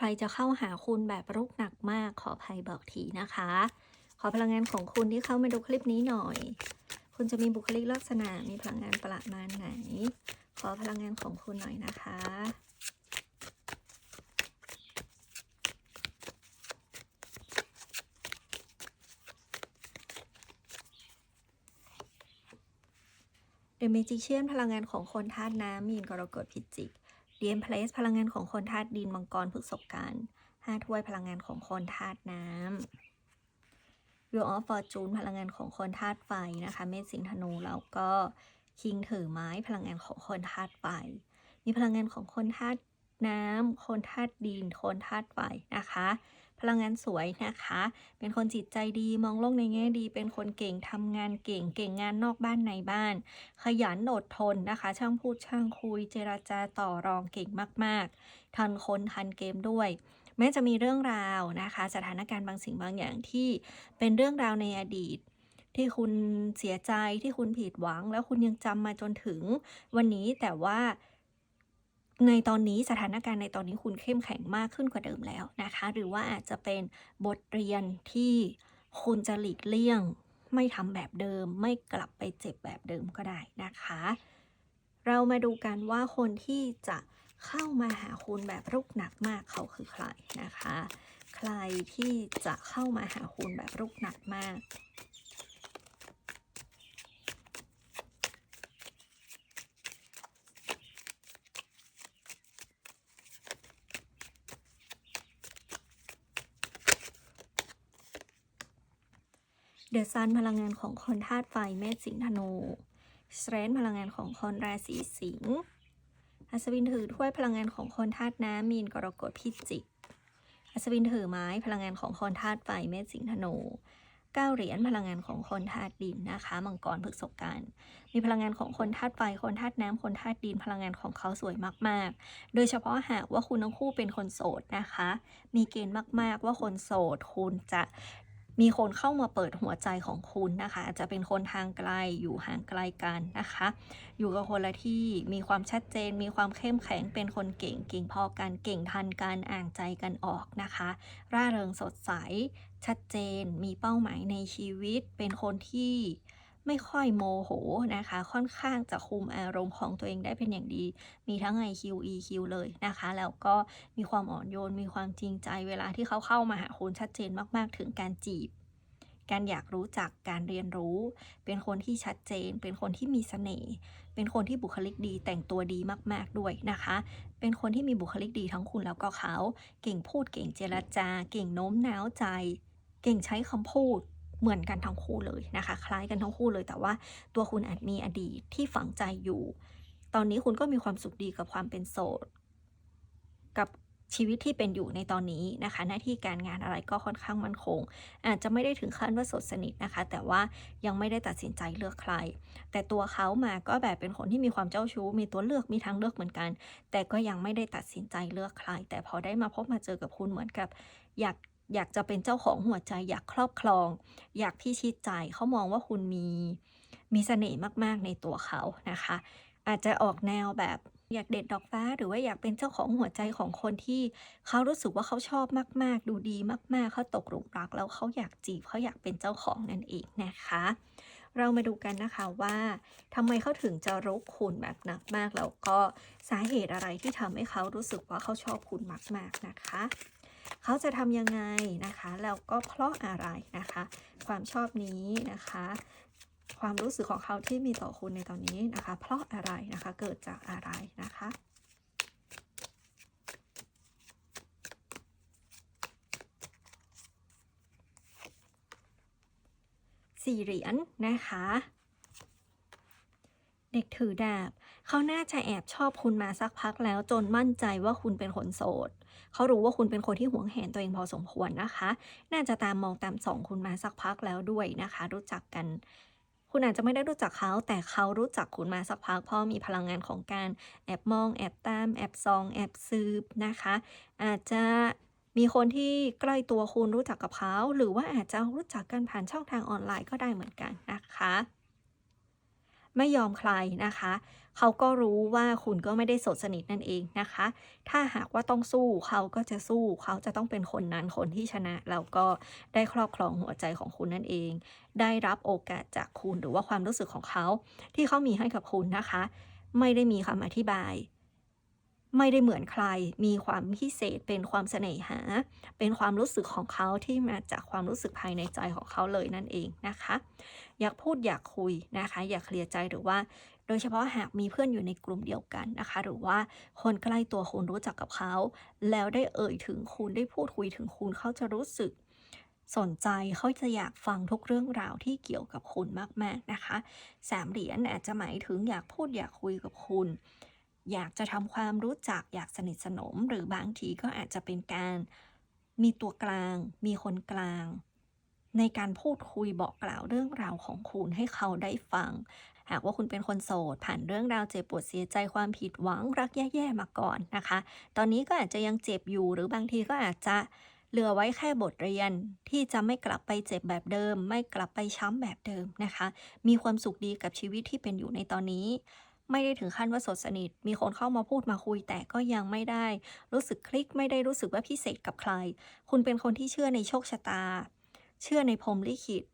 ใครจะเข้าหาคุณแบบรุกหนักมากขออภัยบอกทีนะคะ ขอพลังงานของคุณที่เข้ามาดูคลิปนี้หน่อย คุณจะมีบุคลิกลักษณะมีพลังงานประมาณไหน ขอพลังงานของคุณหน่อยนะคะเดอะเมจิเชียนพลังงานของคนธาตุน้ำมีนกรกฎพิจิก เดียนเพลสพลังงานของคนธาตุดินมังกรพฤษภกันห้าถ้วยพลังงานของคนธาตุน้ำวิวออฟฟอร์จูนพลังงานของคนธาตุไฟนะคะเมษสิงธนูแล้วก็คิงถือไม้พลังงานของคนธาตุไฟ มีพลังงานของคนธาตุน้ำคนธาตุดินคนธาตุไฟนะคะ พลังงานสวยนะคะ เป็นคนจิตใจดีมองโลกในแง่ดี เป็นคนเก่งทำงานเก่ง เก่งงานนอกบ้านในบ้าน ขยันอดทนนะคะ ช่างพูดช่างคุย เจราจาต่อรองเก่งมาก ๆ ทันคนทันเกมด้วยแม้จะมีเรื่องราวนะคะ สถานการณ์บางสิ่งบางอย่างที่เป็นเรื่องราวในอดีต ที่คุณเสียใจที่คุณผิดหวัง แล้วคุณยังจำมาจนถึงวันนี้แต่ว่า ในตอนนี้สถานการณ์ในตอนนี้คุณเข้มแข็งมากขึ้นกว่าเดิมแล้วนะคะ หรือว่าอาจจะเป็นบทเรียนที่คุณจะหลีกเลี่ยง ไม่ทำแบบเดิม ไม่กลับไปเจ็บแบบเดิมก็ได้นะคะ เรามาดูกันว่าคนที่จะเข้ามาหาคุณแบบรุกหนักมากเขาคือใครนะคะ ใครที่จะเข้ามาหาคุณแบบรุกหนักมาก เดอะซันพลังงานของคนธาตุไฟเมษสิงธนูสเตรนพลังงานของคนราศีสิงห์อัศวินถือถ้วยพลังงานของคนธาตุน้ำมีนกรกฎพิจิก อัศวินถือไม้พลังงานของคนธาตุไฟเมษสิงธนูเก้าเหรียญพลังงานของคนธาตุดินนะคะมังกรพฤษภกันมีพลังงานของคนธาตุไฟคนธาตุน้ำคนธาตุดินพลังงานของเขาสวยมาก ๆ โดยเฉพาะหากว่าคุณทั้งคู่เป็นคนโสดนะคะ มีเกณฑ์มาก ๆ ว่าคนโสดคุณจะ มีคนเข้ามาเปิดหัวใจของคุณนะคะ อาจจะเป็นคนทางไกลอยู่ห่างไกลกันนะคะ อยู่กับคนละที่มีความชัดเจน มีความเข้มแข็งเป็นคนเก่งเก่งพอกันเก่งทันการอ่านใจกันออกนะคะ ร่าเริงสดใส ชัดเจน มีเป้าหมายในชีวิต เป็นคนที่ ไม่ค่อยโมโหนะคะ ค่อนข้างจะคุมอารมณ์ของตัวเองได้เป็นอย่างดี มีทั้ง IQ EQ เลยนะคะ แล้วก็มีความอ่อนโยน มีความจริงใจเวลาที่เขาเข้ามาหาคุณชัดเจนมากๆ ถึงการจีบ การอยากรู้จักการเรียนรู้ เป็นคนที่ชัดเจน เป็นคนที่มีเสน่ห์เป็นคนที่บุคลิกดีแต่งตัวดีมากๆด้วยนะคะ เป็นคนที่มีบุคลิกดีทั้งคุณแล้วก็เขา เก่งพูดเก่งเจรจา เก่งโน้มน้าวใจ เก่งใช้คำพูด เหมือนกันทั้งคู่เลยนะคะ คล้ายกันทั้งคู่เลย แต่ว่าตัวคุณอาจมีอดีตที่ฝังใจอยู่ ตอนนี้คุณก็มีความสุขดีกับความเป็นโสด กับชีวิตที่เป็นอยู่ในตอนนี้นะคะ หน้าที่การงานอะไรก็ค่อนข้างมั่นคง อาจจะไม่ได้ถึงขั้นว่าสดสนิทนะคะ แต่ว่ายังไม่ได้ตัดสินใจเลือกใคร แต่ตัวเขามาก็แบบเป็นคนที่มีความเจ้าชู้ มีตัวเลือกมีทางเลือกเหมือนกัน แต่ก็ยังไม่ได้ตัดสินใจเลือกใคร แต่พอได้มาพบมาเจอกับคุณเหมือนกับ อยาก อยากจะเป็นเจ้าของหัวใจ อยากครอบครอง อยากพิชิตใจเขามองว่าคุณมีมีเสน่ห์มากๆในตัวเขานะคะ อาจจะออกแนวแบบอยากเด็ดดอกฟ้า หรือว่าอยากเป็นเจ้าของหัวใจของคนที่เขารู้สึกว่าเขาชอบมาก ๆ ดูดีมาก ๆ เขาตกหลุมรักแล้วเขาอยากจีบเขาอยากเป็นเจ้าของนั่นเองนะคะ เรามาดูกันนะคะว่าทำไมเขาถึงจะรุกคุณแบบหนักมากแล้วก็สาเหตุอะไรที่ทำให้เขารู้สึกว่าเขาชอบคุณมาก ๆ นะคะ เขาจะทำยังไงนะคะแล้วก็เพราะอะไรนะคะ ความชอบนี้นะคะ ความรู้สึกของเขาที่มีต่อคุณในตอนนี้นะคะ เพราะอะไรนะคะเกิดจากอะไรนะคะสี่เหรียญนะคะ เด็กถือดาบ เขาน่าจะแอบชอบคุณมาสักพักแล้วจนมั่นใจว่าคุณเป็นคนโสด เขารู้ว่าคุณเป็นคนที่หวงแหนตัวเองพอสมควรนะคะ น่าจะตามมองตามส่องคุณมาสักพักแล้วด้วยนะคะ รู้จักกัน คุณอาจจะไม่ได้รู้จักเขา แต่เขารู้จักคุณมาสักพักเพราะมีพลังงานของการแอบมอง แอบตาม แอบซอง แอบสืบนะคะ อาจจะมีคนที่ใกล้ตัวคุณรู้จักกับเขา หรือว่าอาจจะรู้จักกันผ่านช่องทางออนไลน์ก็ได้เหมือนกันนะคะ ไม่ยอมใครนะคะ เขาก็รู้ว่าคุณก็ไม่ได้สดสนิทนั่นเองนะคะ ถ้าหากว่าต้องสู้เขาก็จะสู้เขาจะต้องเป็นคนนั้นคนที่ชนะแล้วก็ได้ครอบครองหัวใจของคุณนั่นเอง ได้รับโอกาสจากคุณหรือว่าความรู้สึกของเขา ที่เขามีให้กับคุณนะคะ ไม่ได้มีคำอธิบายไม่ได้เหมือนใคร มีความพิเศษ เป็นความเสน่หา เป็นความรู้สึกของเขาที่มาจากความรู้สึกภายในใจของเขาเลยนั่นเองนะคะ อยากพูดอยากคุยนะคะ อยากเคลียร์ใจหรือว่า โดยเฉพาะหากมีเพื่อนอยู่ในกลุ่มเดียวกันนะคะ หรือว่าคนใกล้ตัวคุณรู้จักกับเขา แล้วได้เอ่ยถึงคุณได้พูดคุยถึงคุณเขาจะรู้สึกสนใจเขาจะอยากฟังทุกเรื่องราวที่เกี่ยวกับคุณมากๆนะคะสามเหรียญอาจจะหมายถึงอยากพูดอยากคุยกับคุณ อยากจะทำความรู้จักอยากสนิทสนม หรือบางทีก็อาจจะเป็นการมีตัวกลาง มีคนกลาง ในการพูดคุยบอกกล่าวเรื่องราวของคุณให้เขาได้ฟัง หากว่าคุณเป็นคนโสด ผ่านเรื่องราวเจ็บปวดเสียใจความผิดหวังรักแย่ๆมาก่อนนะคะ ตอนนี้ก็อาจจะยังเจ็บอยู่หรือบางทีก็อาจจะเหลือไว้แค่บทเรียนที่จะไม่กลับไปเจ็บแบบเดิม ไม่กลับไปช้ำแบบเดิมนะคะ มีความสุขดีกับชีวิตที่เป็นอยู่ในตอนนี้ ไม่ได้ถึงขั้นว่าโสดสนิท มีคนเข้ามาพูดมาคุยแต่ก็ยังไม่ได้ รู้สึกคลิกไม่ได้รู้สึกว่าพิเศษกับใคร คุณเป็นคนที่เชื่อในโชคชะตา เชื่อในพรหมลิขิต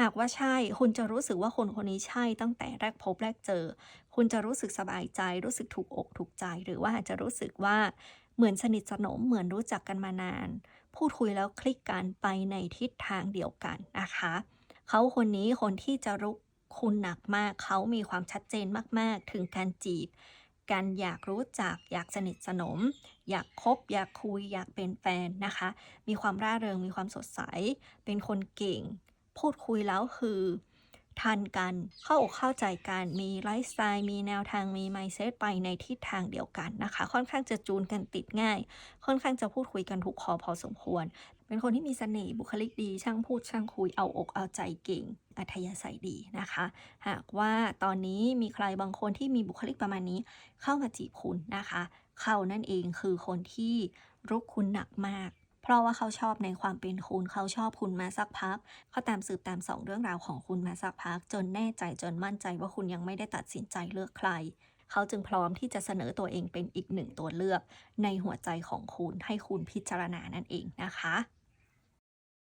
หากว่าใช่ คุณจะรู้สึกว่าคนคนนี้ใช่ตั้งแต่แรกพบแรกเจอ คุณจะรู้สึกสบายใจ รู้สึกถูกอกถูกใจ หรือว่าอาจจะรู้สึกว่าเหมือนสนิทสนมเหมือนรู้จักกันมานาน พูดคุยแล้วคลิกกันไปในทิศทางเดียวกันนะคะ เขาคนนี้คนที่จะรุกคุณหนักมาก เขามีความชัดเจนมาก ๆ ถึงการจีบการอยากรู้จัก อยากสนิทสนม อยากคบ อยากคุย อยากเป็นแฟนนะคะ มีความร่าเริงมีความสดใส เป็นคนเก่ง พูดคุยแล้วคือทันกันเข้าอกเข้าใจกันมีไลฟ์สไตล์มีแนวทางมี mindset ไปในทิศทางเดียวกันนะคะ ค่อนข้างจะจูนกันติดง่าย ค่อนข้างจะพูดคุยกันถูกคอพอสมควร เป็นคนที่มีเสน่ห์บุคลิกดี ช่างพูดช่างคุยเอาอกเอาใจเก่ง อัธยาศัยดีนะคะ หากว่าตอนนี้มีใครบางคนที่มีบุคลิกประมาณนี้ เข้ามาจีบคุณนะคะ เขานั่นเองคือคนที่รุกคุณหนักมาก เพราะว่าเขาชอบในความเป็นคุณ เขาชอบคุณมาสักพัก เขาตามสืบตามสองเรื่องราวของคุณมาสักพัก จนแน่ใจจนมั่นใจว่าคุณยังไม่ได้ตัดสินใจเลือกใคร เขาจึงพร้อมที่จะเสนอตัวเองเป็นอีกหนึ่งตัวเลือก ในหัวใจของคุณให้คุณพิจารณานั่นเองนะคะ